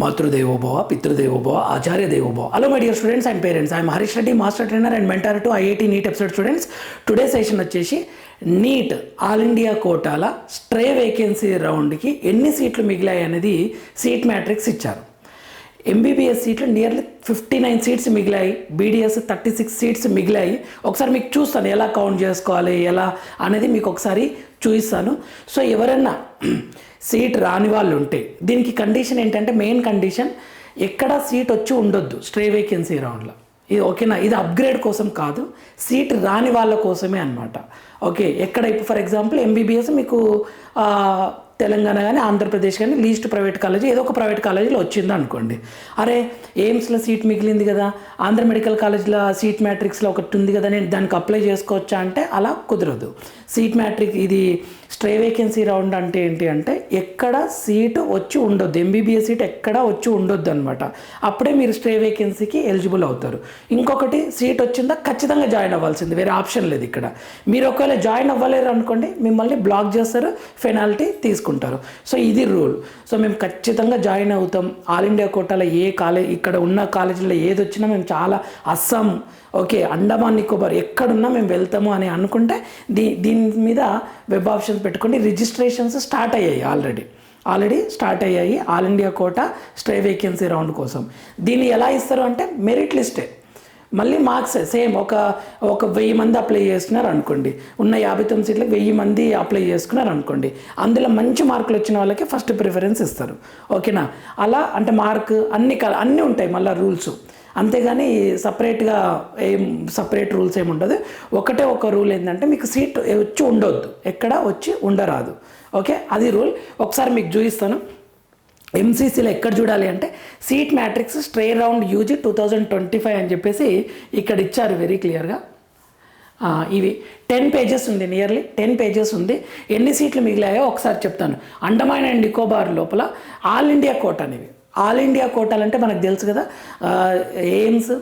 మాతృదేవోభవ పితృదేవోభవ ఆచార్య దేవోభవ hello my dear students and parents I'm Harish Reddy master trainer and mentor to IIT NEET episode students today session వచ్చేసి NEET all India కోటాల stray vacancy రౌండ్కి ఎన్ని సీట్లు మిగిలాయి అనేది సీట్ మ్యాట్రిక్స్ ఇచ్చారు. ఎంబీబీఎస్ సీట్లు నియర్లీ ఫిఫ్టీ నైన్ సీట్స్ మిగిలాయి బీడీఎస్ థర్టీ సిక్స్ సీట్స్ మిగిలాయి. ఒకసారి మీకు చూస్తాను ఎలా కౌంట్ చేసుకోవాలి ఎలా అనేది మీకు ఒకసారి చూపిస్తాను. సో ఎవరన్నా సీట్ రాని వాళ్ళు ఉంటే దీనికి కండిషన్ ఏంటంటే మెయిన్ కండిషన్ ఎక్కడ సీట్ వచ్చి ఉండొద్దు స్ట్రే వేకెన్సీ రౌండ్లో ఇది ఓకేనా? ఇది అప్గ్రేడ్ కోసం కాదు సీట్ రాని వాళ్ళ కోసమే అనమాట ఓకే ఎక్కడ ఇప్పుడు ఫర్ ఎగ్జాంపుల్ ఎంబీబీఎస్ మీకు తెలంగాణ కానీ ఆంధ్రప్రదేశ్ కానీ లీస్ట్ ప్రైవేట్ కాలేజీ ఏదో ఒక ప్రైవేట్ కాలేజీలో వచ్చింది అనుకోండి. అరే ఎయిమ్స్లో సీట్ మిగిలింది కదా ఆంధ్ర మెడికల్ కాలేజ్లో సీట్ మ్యాట్రిక్స్లో ఒకటి ఉంది కదా నేను దానికి అప్లై చేసుకోవచ్చా అంటే అలా కుదరదు. సీట్ మ్యాట్రిక్ ఇది స్ట్రే వేకెన్సీ రౌండ్ అంటే ఏంటి అంటే ఎక్కడ సీటు వచ్చి ఉండొద్దు ఎంబీబీఎస్ సీట్ ఎక్కడ వచ్చి ఉండొద్దు అనమాట అప్పుడే మీరు స్ట్రే వేకెన్సీకి ఎలిజిబుల్ అవుతారు. ఇంకొకటి సీట్ వచ్చిందా ఖచ్చితంగా జాయిన్ అవ్వాల్సింది వేరే ఆప్షన్ లేదు ఇక్కడ. మీరు ఒకవేళ జాయిన్ అవ్వలేరు అనుకోండి మిమ్మల్ని బ్లాక్ చేస్తారు పెనాల్టీ తీసుకుంటారు సో ఇది రూల్. సో మేము ఖచ్చితంగా జాయిన్ అవుతాం. ఆల్ ఇండియా కోటాలో ఏ కాలేజ్ ఇక్కడ ఉన్న కాలేజీలో ఏది వచ్చినా మేము చాలా అస్సాం ఓకే అండమాన్ నికోబార్ ఎక్కడున్నా మేము వెళ్తాము అని అనుకుంటే దీ దీని మీద వెబ్ ఆప్షన్స్ పెట్టుకోండి. రిజిస్ట్రేషన్స్ స్టార్ట్ అయ్యాయి ఆల్రెడీ. ఆల్రెడీ స్టార్ట్ అయ్యాయి all India quota stray vacancy round కోసం. దీన్ని ఎలా ఇస్తారు అంటే మెరిట్ లిస్టే. మళ్ళీ మార్క్స్ సేమ్ ఒక ఒక వెయ్యి మంది అప్లై చేస్తున్నారు అనుకోండి. ఉన్న యాభై తొమ్మిది సీట్లకు వెయ్యి మంది అప్లై చేసుకున్నారు అనుకోండి. అందులో మంచి మార్కులు వచ్చిన వాళ్ళకి ఫస్ట్ ప్రిఫరెన్స్ ఇస్తారు. ఓకేనా? అలా అంటే మార్క్ అన్ని క- అన్నీ ఉంటాయి మళ్ళీ రూల్స్. అంతేగాని సపరేట్గా ఏం సపరేట్ రూల్స్ ఏమి ఉండదు. ఒకటే ఒక రూల్ ఏంటంటే మీకు సీట్ వచ్చి ఉండొద్దు. ఎక్కడ వచ్చి ఉండరాదు. ఓకే? అది రూల్. ఒకసారి మీకు చూపిస్తాను. ఎంసీసీలో ఎక్కడ చూడాలి అంటే seat matrix stray round UG two thousand twenty five అని చెప్పేసి ఇక్కడ ఇచ్చారు వెరీ క్లియర్గా ఇవి టెన్ పేజెస్ ఉంది నియర్లీ టెన్ పేజెస్ ఉంది. ఎన్ని సీట్లు మిగిలాయో ఒకసారి చెప్తాను. అండమాన్ అండ్ నికోబార్ లోపల ఆల్ ఇండియా కోట అనేవి. ఆల్ ఇండియా కోటాలంటే మనకు తెలుసు కదా ఎయిమ్స్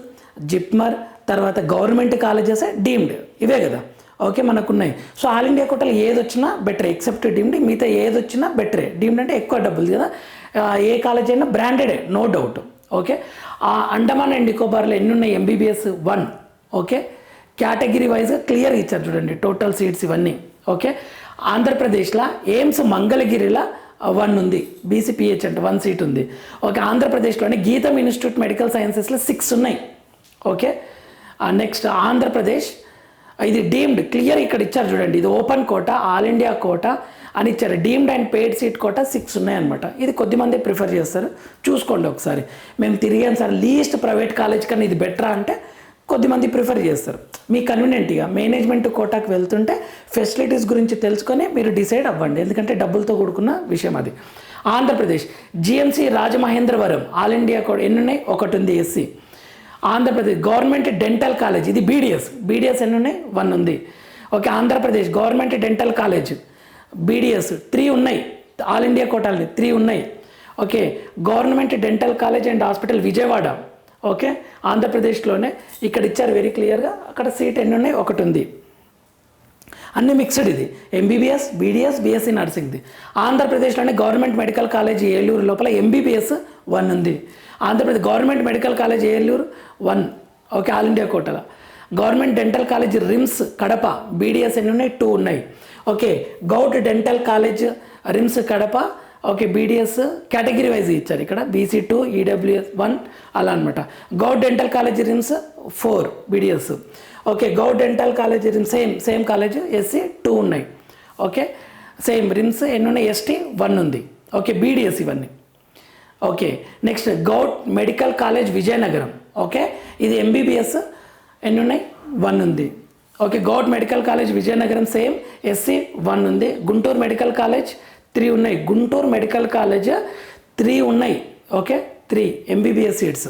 జిప్మర్ తర్వాత గవర్నమెంట్ కాలేజెస్ డీమ్డ్ ఇవే కదా. ఓకే మనకున్నాయి. సో ఆల్ ఇండియా కోటాలు ఏది వచ్చినా బెటరే ఎక్సెప్ట్ డీమ్డ్ మిగతా ఏది వచ్చినా బెటరే. డీమ్డ్ అంటే ఎక్కువ డబ్బులు కదా. ఏ కాలేజ్ అయినా బ్రాండెడే నో డౌట్ ఓకే ఆ అండమాన్ అండ్ నికోబార్లో ఎన్ని ఉన్నాయి ఎంబీబీఎస్ వన్ ఓకే కేటగిరీ వైజ్గా క్లియర్ ఇచ్చారు చూడండి టోటల్ సీట్స్ ఇవన్నీ. ఓకే ఆంధ్రప్రదేశ్లో ఎయిమ్స్ మంగళగిరిలో వన్ ఉంది. బీసీపీహెచ్ అంటే వన్ సీట్ ఉంది. ఓకే ఆంధ్రప్రదేశ్లోనే గీతం ఇన్స్టిట్యూట్ మెడికల్ సైన్సెస్లో సిక్స్ ఉన్నాయి. ఓకే నెక్స్ట్ ఆంధ్రప్రదేశ్ ఇది డీమ్డ్ క్లియర్ ఇక్కడ ఇచ్చారు చూడండి. ఇది open quota all India quota అని ఇచ్చారు. Deemed and paid seat quota six ఉన్నాయన్నమాట. ఇది కొద్దిమంది ప్రిఫర్ చేస్తారు. చూసుకోండి ఒకసారి. మేము తిరిగాం సార్ లీస్ట్ ప్రైవేట్ కాలేజ్ కన్నా ఇది బెటరా అంటే కొద్దిమంది ప్రిఫర్ చేస్తారు. మీ కన్వీనియంట్గా మేనేజ్మెంట్ కోటాకు వెళ్తుంటే ఫెసిలిటీస్ గురించి తెలుసుకొని మీరు డిసైడ్ అవ్వండి. ఎందుకంటే డబ్బులతో కూడుకున్న విషయం అది. Andhra Pradesh. GMC Rajamahendravaram. All India code ఎన్ని ఉన్నాయి ఒకటి ఉంది SC. Andhra Pradesh. Government dental college. ఇది బీడిఎస్. బీడిఎస్ ఎన్ని ఉన్నాయి వన్ ఉంది. Okay Andhra Pradesh government dental college. BDS three ఉన్నాయి. ఆల్ ఇండియా కోటాలని త్రీ ఉన్నాయి. Okay government dental college and hospital Vijayawada okay ఆంధ్రప్రదేశ్లోనే ఇక్కడ ఇచ్చారు వెరీ క్లియర్గా అక్కడ సీట్ ఎన్ని ఉన్నాయి? ఒకటి ఉంది. అన్ని మిక్స్డ్ ఇది. ఎంబీబీఎస్ బీడీఎస్ బీఎస్సీ నర్సింగ్ది ఆంధ్రప్రదేశ్లోనే గవర్నమెంట్ మెడికల్ కాలేజ్ ఏలూరు లోపల ఎంబీబీఎస్ వన్ ఉంది. Andhra Pradesh government medical college Eluru one okay all India కోటల government dental college RIMS Kadapa BDS ఎన్ని ఉన్నాయి? టూ ఉన్నాయి. Okay govt dental college RIMS Kadapa okay BDS category wise ఇచ్చారు ఇక్కడ BC two EWS one అలా అనమాట govt dental college RIMS four BDS okay govt dental college RIMS same same college SC two ఉన్నాయి. Okay same RIMS ఎన్ని ఉన్నాయి ST one ఉంది. Okay BDS ఇవన్నీ. Okay next govt medical college Vizianagaram. Okay ఇది MBBS ఎన్ని ఉన్నాయి one ఉంది. Okay govt medical college Vizianagaram same SC one ఉంది. గుంటూరు మెడికల్ కాలేజ్ త్రీ ఉన్నాయి. గుంటూరు మెడికల్ కాలేజ్ త్రీ ఉన్నాయి. Okay three MBBS seats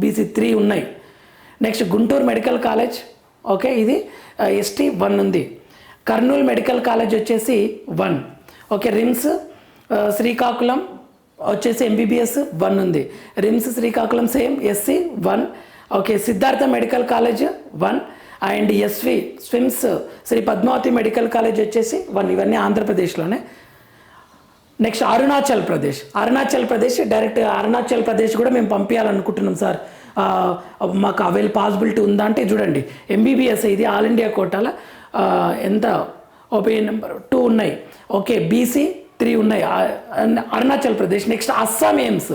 BC three ఉన్నాయి. Next Guntur medical college okay ఇది ST one ఉంది. కర్నూలు మెడికల్ కాలేజ్ వచ్చేసి వన్ ఓకే రిమ్స్ శ్రీకాకుళం వచ్చేసి MBBS one ఉంది. RIMS Srikakulam same SC one okay Siddhartha medical college one and SV SVIMS Sri Padmavathi medical college వచ్చేసి one ఇవన్నీ ఆంధ్రప్రదేశ్లోనే. Next Arunachal Pradesh. Arunachal Pradesh direct Arunachal Pradesh కూడా మేము పంపించాలనుకుంటున్నాం సార్. మాకు అవైల్ పాసిబిలిటీ ఉందా అంటే చూడండి ఎంబీబీఎస్ ఇది ఆల్ ఇండియా కోటాల ఎంత? ఓపీఎన్ నెంబర్ టూ ఉన్నాయి. ఓకే బీసీ త్రీ ఉన్నాయి. Arunachal Pradesh. Next Assam AIIMS.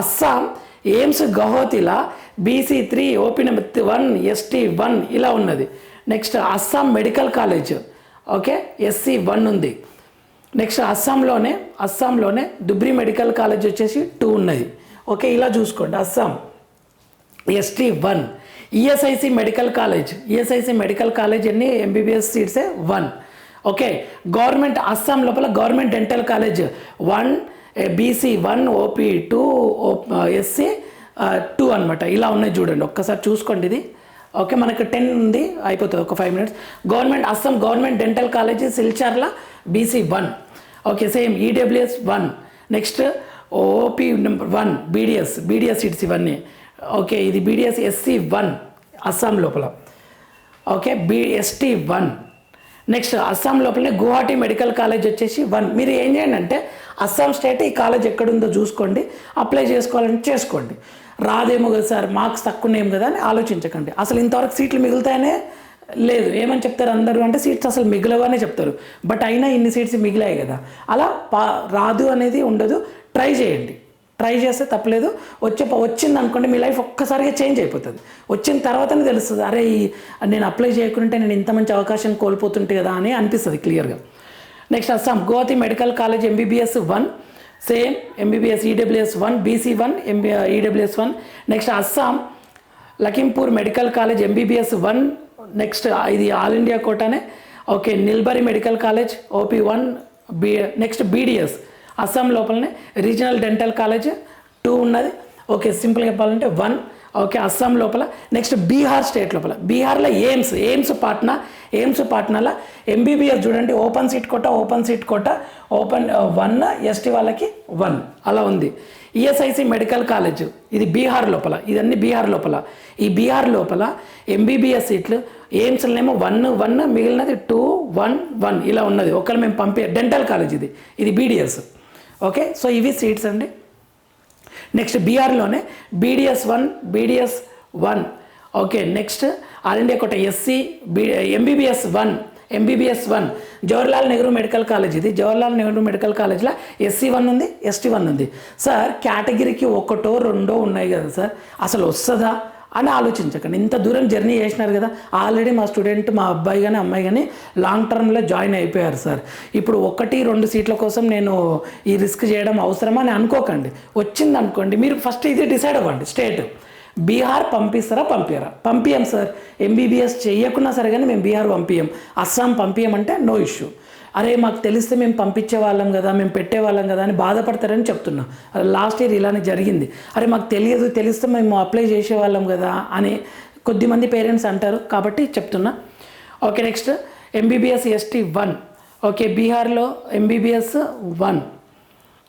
Assam AIIMS గౌహతిలా BC three OP number one ST one ఇలా ఉన్నది. Next Assam medical college. Okay? SC one ఉంది. నెక్స్ట్ అస్సాంలోనే అస్సాంలోనే దుబ్రి మెడికల్ కాలేజ్ వచ్చేసి two ఉన్నది. Okay? ఇలా చూసుకోండి. Assam ST one. ESIC medical college. ESIC medical college ఎన్ని? MBBS సీట్సే one. Okay? Government Assam లోపల government dental college one BC one OP two SC two అనమాట ఇలా ఉన్నాయి చూడండి. ఒక్కసారి చూసుకోండి ఇది. ఓకే మనకు టెన్ ఉంది. అయిపోతుంది. ఒక five minutes government Assam government dental college సిల్చార్ల BC one okay same EWS one next OP number one BDS BDS seats ఇవన్నీ. ఓకే ఇది బీడిఎస్ ఎస్సీ వన్ అస్సాం లోపల. Okay BST one next Assam లోపలనే Guwahati medical college వచ్చేసి one. మీరు ఏం చేయండి అంటే Assam state ఈ కాలేజ్ ఎక్కడుందో చూసుకోండి అప్లై చేసుకోవాలని చేసుకోండి. రాదేమో కదా సార్ మార్క్స్ తక్కువ కదా అని ఆలోచించకండి. అసలు ఇంతవరకు సీట్లు మిగులుతాయనే లేదు. ఏమని చెప్తారు అందరూ అంటే సీట్స్ అసలు మిగిలవనే చెప్తారు. బట్ అయినా ఇన్ని సీట్స్ మిగిలాయి కదా. అలా పా రాదు అనేది ఉండదు. ట్రై చేయండి. ట్రై చేస్తే తప్పలేదు. వచ్చే వచ్చింది అనుకోండి మీ లైఫ్ ఒక్కసారిగా చేంజ్ అయిపోతుంది. వచ్చిన తర్వాతనే తెలుస్తుంది అరే ఈ- నేను అప్లై చేయకుంటే నేను ఇంత మంచి అవకాశం కోల్పోతుంటే కదా అని అనిపిస్తుంది క్లియర్గా. Next Assam Guwahati medical college MBBS one same MBBS EWS one BC one MB EWS one next Assam Lakhimpur medical college MBBS one next ఇది all India కోటానే. Okay Nalbari medical college OP one B next BDS Assam లోపలనే regional dental college two ఉన్నది. Okay సింపుల్గా చెప్పాలంటే one. Okay Assam లోపల. Next Bihar state లోపల. బీహార్లో AIIMS AIIMS Patna AIIMS పాట్నాలో MBBS చూడండి. Open seat quota open seat quota open one ST వాళ్ళకి వన్. అలా ఉంది. ఈఎస్ఐసి మెడికల్ కాలేజ్ ఇది బీహార్ లోపల. ఇదన్నీ బీహార్ లోపల. ఈ బీహార్ లోపల ఎంబీబీఎస్ సీట్లు ఎయిమ్స్లోనేమో వన్ వన్ మిగిలినది టూ వన్ వన్. ఇలా ఉన్నది. ఒకళ్ళు మేము పంపే డెంటల్ కాలేజ్ ఇది. ఇది బీడిఎస్. ఓకే? సో ఇవి సీట్స్ అండి. Next బీఆర్లోనే BDS one BDS one okay next all India quota SC B MBBS one MBBS one Jawaharlal Nehru medical college ఇది. జవహర్లాల్ నెహ్రూ మెడికల్ కాలేజ్లో ఎస్సీ వన్ ఉంది ఎస్టీ వన్ ఉంది. Sir కేటగిరీకి ఒకటో రెండో ఉన్నాయి కదా సార్ అసలు వస్తుందా? అని ఆలోచించకండి. ఇంత దూరం జర్నీ చేసినారు కదా ఆల్రెడీ మా స్టూడెంట్ మా అబ్బాయి కానీ అమ్మాయి కానీ లాంగ్ టర్మ్లో జాయిన్ అయిపోయారు సార్. ఇప్పుడు ఒకటి రెండు సీట్ల కోసం నేను ఈ రిస్క్ చేయడం అవసరమా అని అనుకోకండి. వచ్చింది అనుకోండి మీరు ఫస్ట్ ఇది డిసైడ్ అవ్వండి స్టేట్ బీహార్ పంపిస్తారా పంపారా పంపించాం సార్. ఎంబీబీఎస్ చేయకున్నా సరే కానీ మేము బీహార్ పంపించాం అస్సాం పంపించమంటే నో ఇష్యూ అరే మాకు తెలిస్తే మేము పంపించే వాళ్ళం కదా మేము పెట్టేవాళ్ళం కదా అని బాధపడతారని చెప్తున్నా. లాస్ట్ ఇయర్ ఇలానే జరిగింది. అరే మాకు తెలియదు తెలిస్తే మేము అప్లై చేసేవాళ్ళం కదా అని కొద్దిమంది పేరెంట్స్ అంటారు కాబట్టి చెప్తున్నా. Okay next MBBS ST one okay బీహార్లో ఎంబీబీఎస్ వన్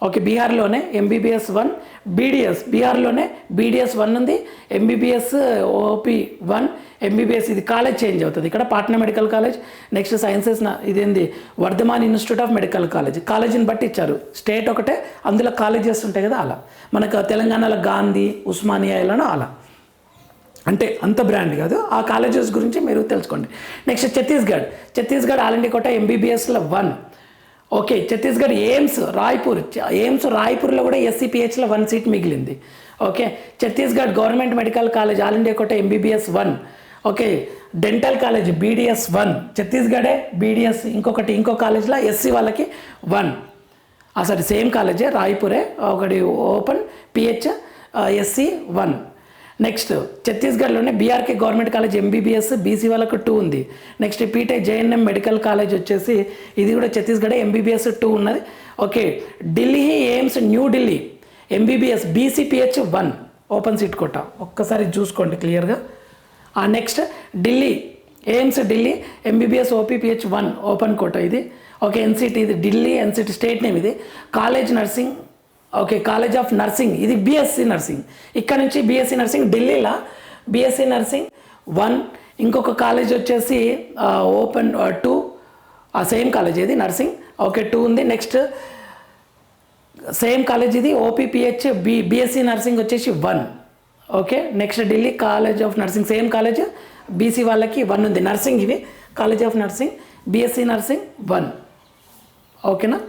ఓకే బీహార్లోనే ఎంబీబీఎస్ వన్ బీడిఎస్ బీహార్లోనే బీడిఎస్ వన్ ఉంది ఎంబీబీఎస్ ఓపీ వన్ ఎంబీబీఎస్ ఇది కాలేజ్ చేంజ్ అవుతుంది. ఇక్కడ Patna medical college next sciences ఇదేంది? Vardhman institute of medical college కాలేజీని బట్టి ఇచ్చారు. స్టేట్ ఒకటే అందులో కాలేజెస్ ఉంటాయి కదా అలా. మనకు తెలంగాణలో గాంధీ ఉస్మానియా ఇలానో అలా. అంటే అంత బ్రాండ్ కాదు. ఆ కాలేజెస్ గురించి మీరు తెలుసుకోండి. Next Chhattisgarh. Chhattisgarh all India quota ఎంబీబీఎస్లో one okay Chhattisgarh AIIMS Raipur AIIMS రాయ్పూర్లో కూడా ఎస్సీపీహెచ్లో వన్ సీట్ మిగిలింది. Okay Chhattisgarh government medical college all India quota MBBS one. Okay dental college BDS one. ఛత్తీస్గఢే BDS ఇంకొకటి ఇంకో కాలేజ్లో SC వాళ్ళకి one. అసలు same కాలేజే రాయ్పూరే ఒకటి open PH SC one. Next ఛత్తీస్గఢ్లోనే BRK government college MBBS BC వాళ్ళకు టూ ఉంది. Next PT JNM medical college వచ్చేసి ఇది కూడా ఛత్తీస్గఢ్ ఎంబీబీఎస్ టూ ఉన్నది. Okay Delhi AIIMS new Delhi MBBS BCPH one open seat quota. ఒక్కసారి చూసుకోండి క్లియర్గా. ఆ next Delhi AIIMS Delhi MBBS OPPH one open quota ఇది. ఓకే ఎన్సిటీ ఇది ఢిల్లీ ఎన్సిటీ స్టేట్ నేమ్ ఇది. College nursing okay college of nursing ఇది BSc nursing ఇక్కడ నుంచి బీఎస్సీ నర్సింగ్ ఢిల్లీలో? బీఎస్సీ నర్సింగ్ వన్ ఇంకొక కాలేజ్ వచ్చేసి ఓపెన్ టూ ఆ సేమ్ కాలేజ్ ఇది నర్సింగ్ ఓకే టూ ఉంది. నెక్స్ట్ సేమ్ కాలేజ్ ఇది ఓపీపీహెచ్ బి బీఎస్సీ నర్సింగ్ వచ్చేసి one okay next Delhi college of nursing same college BC వాళ్ళకి వన్ ఉంది. నర్సింగ్ ఇది college of nursing BSc nursing one ఓకేనా?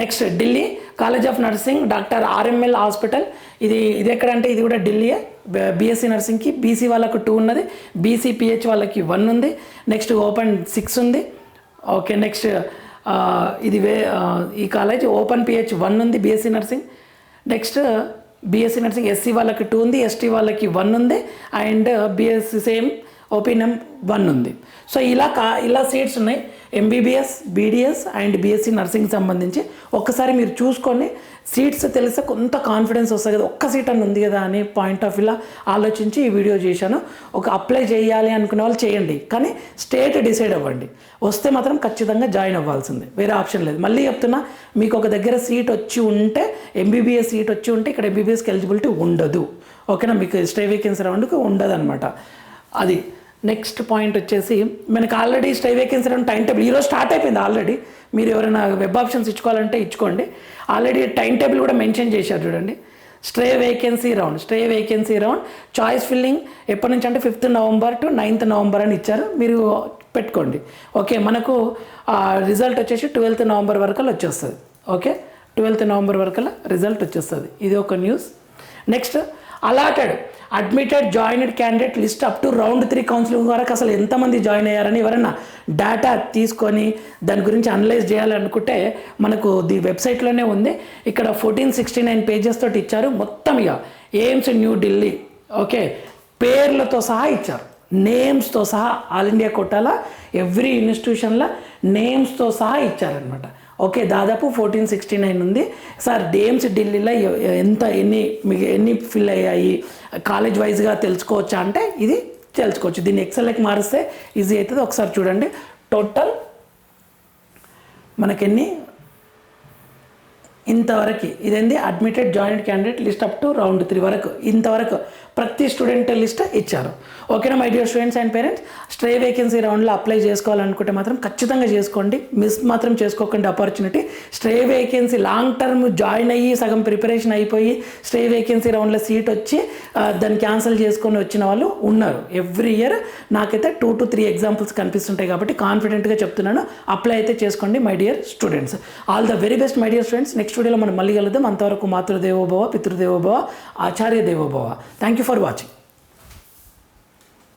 Next Delhi college of nursing doctor RML hospital ఇది ఇది ఎక్కడంటే ఇది కూడా ఢిల్లీయే బీఎస్సీ నర్సింగ్కి బీసీ వాళ్ళకు టూ ఉన్నది. బీసీపీహెచ్ వాళ్ళకి వన్ ఉంది. నెక్స్ట్ ఓపెన్ సిక్స్ ఉంది. ఓకే నెక్స్ట్ ఇది వే ఈ కాలేజ్ ఓపెన్ పిహెచ్ వన్ ఉంది BSc nursing next BSc nursing SC వాళ్ళకి టూ ఉంది. ఎస్టీ వాళ్ళకి వన్ ఉంది. And BSc same OPM one ఉంది. సో ఇలా కా ఇలా సీట్స్ ఉన్నాయి. MBBS BDS and BSc nursing సంబంధించి ఒక్కసారి మీరు చూసుకొని సీట్స్ తెలిస్తే కొంత కాన్ఫిడెన్స్ వస్తుంది కదా ఒక్క సీట్ అని ఉంది కదా అని పాయింట్ ఆఫ్ వ్యూలో ఆలోచించి ఈ వీడియో చేశాను. ఒక అప్లై చేయాలి అనుకునే వాళ్ళు చేయండి కానీ స్టేట్ డిసైడ్ అవ్వండి. వస్తే మాత్రం ఖచ్చితంగా జాయిన్ అవ్వాల్సిందే వేరే ఆప్షన్ లేదు. మళ్ళీ చెప్తున్నా మీకు ఒక దగ్గర సీట్ వచ్చి ఉంటే ఎంబీబీఎస్ సీట్ వచ్చి ఉంటే ఇక్కడ ఎంబీబీఎస్కి ఎలిజిబిలిటీ ఉండదు. ఓకేనా? మీకు స్టే వేకెన్సీ రౌండ్కి ఉండదు అనమాట అది నెక్స్ట్ పాయింట్ వచ్చేసి మనకి already stray vacancy round time table ఈరోజు స్టార్ట్ అయిపోయింది ఆల్రెడీ. మీరు ఎవరైనా వెబ్ ఆప్షన్స్ ఇచ్చుకోవాలంటే ఇచ్చుకోండి. ఆల్రెడీ టైం టేబుల్ కూడా మెన్షన్ చేశారు చూడండి. Stray vacancy round stray vacancy round. Choice filling ఎప్పటి నుంచి అంటే fifth November to ninth November అని ఇచ్చారు. మీరు పెట్టుకోండి. ఓకే మనకు రిజల్ట్ వచ్చేసి ట్వెల్త్ నవంబర్ వరకు వచ్చేస్తుంది. ఓకే ట్వెల్త్ నవంబర్ వరకు రిజల్ట్ వచ్చేస్తుంది. ఇది ఒక news. Next allotted. Admitted joined candidate list up to round three counselling వరకు అసలు ఎంతమంది జాయిన్ అయ్యారని ఎవరైనా డేటా తీసుకొని దాని గురించి అనలైజ్ చేయాలనుకుంటే మనకు ది వెబ్సైట్లోనే ఉంది. ఇక్కడ ఫోర్టీన్ సిక్స్టీ నైన్ పేజెస్ తోటి ఇచ్చారు. మొత్తం ఇక ఎయిమ్స్ న్యూ ఢిల్లీ ఓకే పేర్లతో సహా ఇచ్చారు. నేమ్స్తో సహా ఆల్ ఇండియా కొట్టాల ఎవ్రీ ఇన్స్టిట్యూషన్లో నేమ్స్తో సహా ఇచ్చారనమాట ఓకే దాదాపు ఫోర్టీన్ సిక్స్టీ నైన్ ఉంది. సార్ డేమ్స్ ఢిల్లీలో ఎంత ఎన్ని మీకు ఎన్ని ఫిల్ అయ్యాయి? కాలేజ్ వైజ్గా తెలుసుకోవచ్చా అంటే ఇది తెలుసుకోవచ్చు. దీన్ని ఎక్సెల్కి మారిస్తే ఈజీ అవుతుంది. ఒకసారి చూడండి. టోటల్ మనకెన్ని ఇంతవరకు ఇదేంది? Admitted joined candidate list up to round three వరకు. ఇంతవరకు ప్రతి స్టూడెంట్ లిస్ట్ ఇచ్చారు. ఓకేనా my dear students and parents stray vacancy రౌండ్లో అప్లై చేసుకోవాలనుకుంటే మాత్రం ఖచ్చితంగా చేసుకోండి. మిస్ మాత్రం చేసుకోకండి opportunity stray vacancy long term join అయ్యి సగం ప్రిపరేషన్ అయిపోయి స్ట్రే వేకెన్సీ రౌండ్లో సీట్ వచ్చి దాన్ని క్యాన్సిల్ చేసుకొని వచ్చిన వాళ్ళు ఉన్నారు. ఎవ్రీ ఇయర్ నాకైతే టూ టు త్రీ ఎగ్జాంపుల్స్ కనిపిస్తుంటాయి కాబట్టి కాన్ఫిడెంట్గా చెప్తున్నాను. అప్లై అయితే చేసుకోండి my dear students all the very best my dear students next వీడియోలో మనం మళ్ళీ కలుద్దాం. అంతవరకు మాతృదేవోభవ పితృదేవోభవ ఆచార్య దేవోభవ థ్యాంక్ యూ ఫర్ వాచింగ్